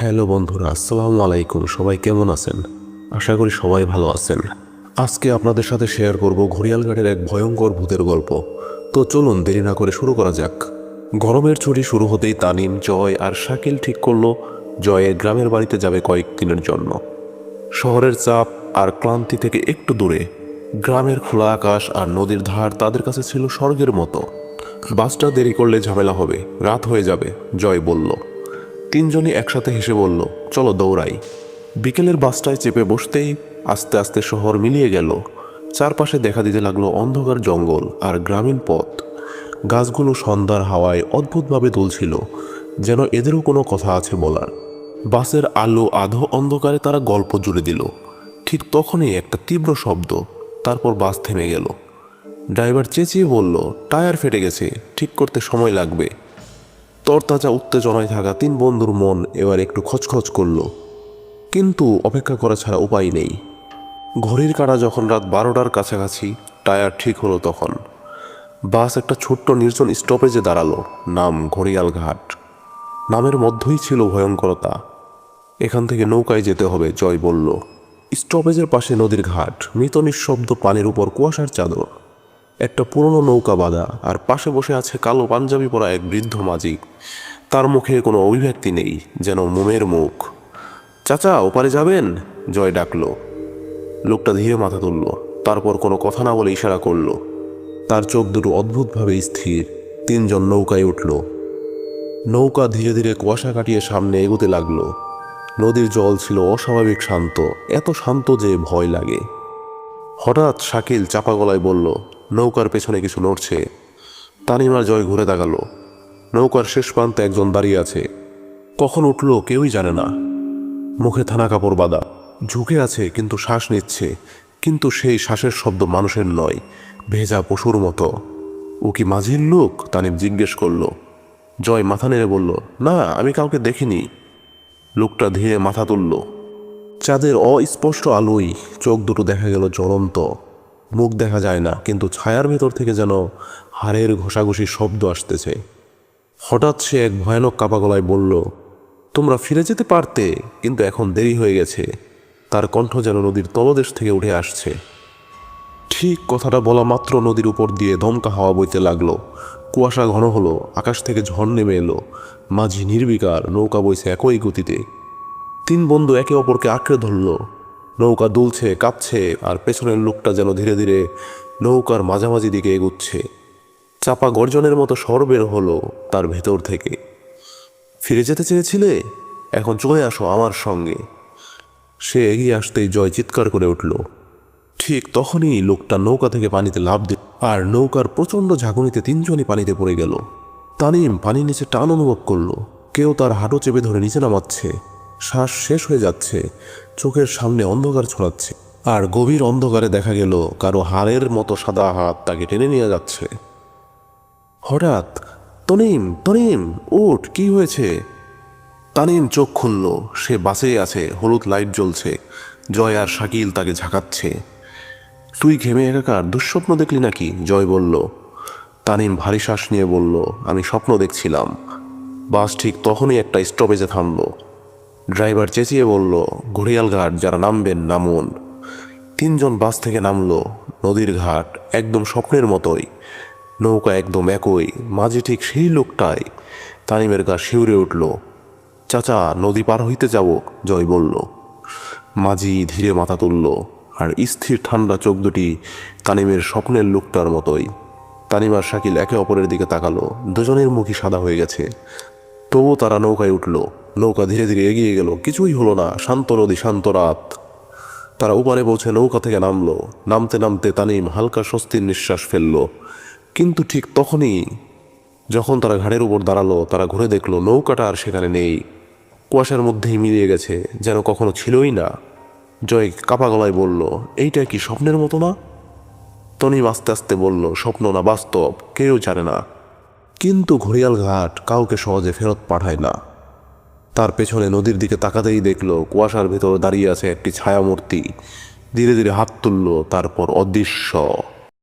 Hello বন্ধুরা, আসসালামু আলাইকুম। সবাই কেমন আছেন? আশা করি সবাই ভালো আছেন। আজকে আপনাদের সাথে শেয়ার করব ঘড়িয়ালঘাটের এক ভয়ঙ্কর ভূতের গল্প। তো চলুন দেরি না করে শুরু করা যাক। গরমের ছুটি শুরু হতেই তানিম, জয় আর শাকিল ঠিক করল জয়ের গ্রামের বাড়িতে যাবে কয়েকদিনের জন্য। শহরের চাপ আর ক্লান্তি থেকে একটু দূরে, গ্রামের খোলা আকাশ আর নদীর ধার তাদের কাছে ছিল স্বর্গের মতো। বাসটা দেরি করলে ঝামেলা হবে, রাত হয়ে যাবে, জয় বলল। তিনজনই একসাথে হেসে বলল, চলো দৌড়াই। বিকেলের বাসটায় চেপে বসতেই আস্তে আস্তে শহর মিলিয়ে গেল। চারপাশে দেখা দিতে লাগল অন্ধকার জঙ্গল আর গ্রামীণ পথ। গাছগুলো সন্ধ্যার হাওয়ায় অদ্ভুতভাবে দুলছিল, যেন এদেরও কোনো কথা আছে বলার। বাসের আলো আধো অন্ধকারে তারা গল্প জুড়ে দিল। ঠিক তখনই একটা তীব্র শব্দ, তারপর বাস থেমে গেল। ড্রাইভার চেঁচিয়ে বলল, টায়ার ফেটে গেছে, ঠিক করতে সময় লাগবে। তরতাজা উত্তেজনায় থাকা তিন বন্ধুর মন এবার একটু খচখচ করল। কিন্তু অপেক্ষা করা ছাড়া উপায় নেই। ঘড়ির কাঁটা যখন রাত বারোটার কাছাকাছি, টায়ার ঠিক হলো তখন। বাস একটা ছোট্ট নির্জন স্টপেজে দাঁড়াল, নাম ঘড়িয়াল ঘাট। নামের মধ্যেই ছিল ভয়ঙ্করতা। এখান থেকে নৌকায় যেতে হবে, জয় বলল। স্টপেজের পাশে নদীর ঘাট, মৃত নিঃশব্দ পানির উপর কুয়াশার চাদর। একটা পুরনো নৌকা বাঁধা, আর পাশে বসে আছে কালো পাঞ্জাবি পরা এক বৃদ্ধ মাঝি তার মুখে কোনো অভিব্যক্তি নেই, যেন মোমের মুখ। চাচা, ওপারে যাবেন? জয় ডাকলো। লোকটা ধীরে মাথা তুলল, তারপর কোনো কথা না বলে ইশারা করল। তার চোখ দুটো অদ্ভুতভাবে স্থির, তিনজন নৌকায় উঠল। নৌকা ধীরে ধীরে কুয়াশা কাটিয়ে সামনে এগোতে লাগল। নদীর জল ছিল অস্বাভাবিক শান্ত, এত শান্ত যে ভয় লাগে। হঠাৎ শাকিল চাপা গলায় বলল নৌকার পেছনে কিছু নড়ছে। তানিমার জয় ঘুরে তাকালো নৌকার শেষ প্রান্তে একজন দাঁড়িয়ে আছে। কখন উঠল কেউই জানে না। মুখে থানা কাপড় বাঁধা। ঝুঁকে আছে, কিন্তু শ্বাস নিচ্ছে। কিন্তু সেই শ্বাসের শব্দ মানুষের নয়, ভেজা পশুর মতো। ও কি মাঝির লোক? তানিম জিজ্ঞেস করল। জয় মাথা নেড়ে বলল, না, আমি কাউকে দেখিনি। লোকটা ধীরে মাথা তুলল। চাঁদের অস্পষ্ট আলোয় চোখ দুটো দেখা গেল জ্বলন্ত। মুখ দেখা যায় না, কিন্তু ছায়ার ভেতর থেকে যেন হাড়ের ঘষাঘষির শব্দ আসতেছে। হঠাৎ সে এক ভয়ানক কাপা গলায় বলল, তোমরা ফিরে যেতে পারতে, কিন্তু এখন দেরি হয়ে গেছে। তার কণ্ঠ যেন নদীর তলদেশ থেকে উঠে আসছে। ঠিক কথাটা বলা মাত্র নদীর উপর দিয়ে দমকা হাওয়া বইতে লাগল। কুয়াশা ঘন হলো, আকাশ থেকে ঝড় নেমে এলো। মাঝি নির্বিকার নৌকা বইছে একই গতিতে। তিন বন্ধু একে অপরকে আঁকড়ে ধরল। নৌকা দুলছে, কাঁপছে, আর পেছনের লোকটা যেন ধীরে ধীরে নৌকার মাঝামাঝি দিকে এগুচ্ছে। চাপা গর্জনের মতো স্বর বের হলো তার ভেতর থেকে। ফিরে যেতে চেয়েছিলে? এখন চলে আসো আমার সঙ্গে। সে এগিয়ে আসতেই জয় চিৎকার করে উঠল। ঠিক তখনই লোকটা নৌকা থেকে পানিতে লাফ দিল, আর নৌকার প্রচণ্ড ঝাঁকুনিতে তিনজনই পানিতে পড়ে গেল। তানিম পানির নিচে টান অনুভব করল। কেউ তার হাঁটু চেপে ধরে নিচে নামাচ্ছে। শ্বাস শেষ হয়ে যাচ্ছে। চোখের সামনে অন্ধকার ছড়াচ্ছে। আর গভীর অন্ধকারে দেখা গেল কারও হাড়ের মতো সাদা হাত তাকে টেনে নিয়ে যাচ্ছে। হঠাৎ, তনিম তনিম, উঠ, কি হয়েছে? তানিম চোখ খুলল। সে বাসে আছে, হলুদ লাইট জ্বলছে। জয় আর শাকিল তাকে ঝাঁকাচ্ছে। তুই ঘেমে একাকার, দুঃস্বপ্ন দেখলি নাকি? জয় বলল। তানিম ভারী শ্বাস নিয়ে বলল, আমি স্বপ্ন দেখছিলাম। বাস ঠিক তখনই একটা স্টপেজে থামলো। ড্রাইভার চেঁচিয়ে বলল, ঘড়িয়াল ঘাট, যারা নামবেন নামুন। তিনজন বাস থেকে নামলো, নদীর ঘাট একদম স্বপ্নের মতোই, নৌকা একদম একই, মাঝে ঠিক সেই লোকটাই। তানিমের গা শিউরে উঠল। চাচা, নদী পার হইতে যাব, জয় বলল। মাঝি ধীরে মাথা তুলল, আর স্থির ঠান্ডা চোখ দুটি তানিমের স্বপ্নের লোকটার মতোই। তানিম আর শাকিল একে অপরের দিকে তাকালো, দুজনের মুখই সাদা হয়ে গেছে। তবু তারা নৌকায় উঠল। নৌকা ধীরে ধীরে এগিয়ে গেল। কিছুই হলো না। শান্ত নদী, শান্ত রাত। তারা উপারে পৌঁছে নৌকা থেকে নামলো। নামতে নামতে তানিম হালকা স্বস্তির নিঃশ্বাস ফেলল। কিন্তু ঠিক তখনই যখন তারা ঘাড়ের উপর দাঁড়াল, তারা ঘুরে দেখল নৌকাটা আর সেখানে নেই। কুয়াশার মধ্যেই মিলিয়ে গেছে, যেন কখনো ছিলই না। জয় কাপা গলায় বলল, এইটা কি স্বপ্নের মতো না? তনিম আস্তে আস্তে বলল, স্বপ্ন না, বাস্তব। কেউ জানে না। কিন্তু ঘড়িয়াল ঘাট কাউকে সহজে ফেরত পাঠায় না। তার পেছনে নদীর দিকে তাকাতেই দেখল কুয়াশার ভেতর দাঁড়িয়ে আছে একটি ছায়ামূর্তি। ধীরে ধীরে হাত তুলল, তারপর অদৃশ্য।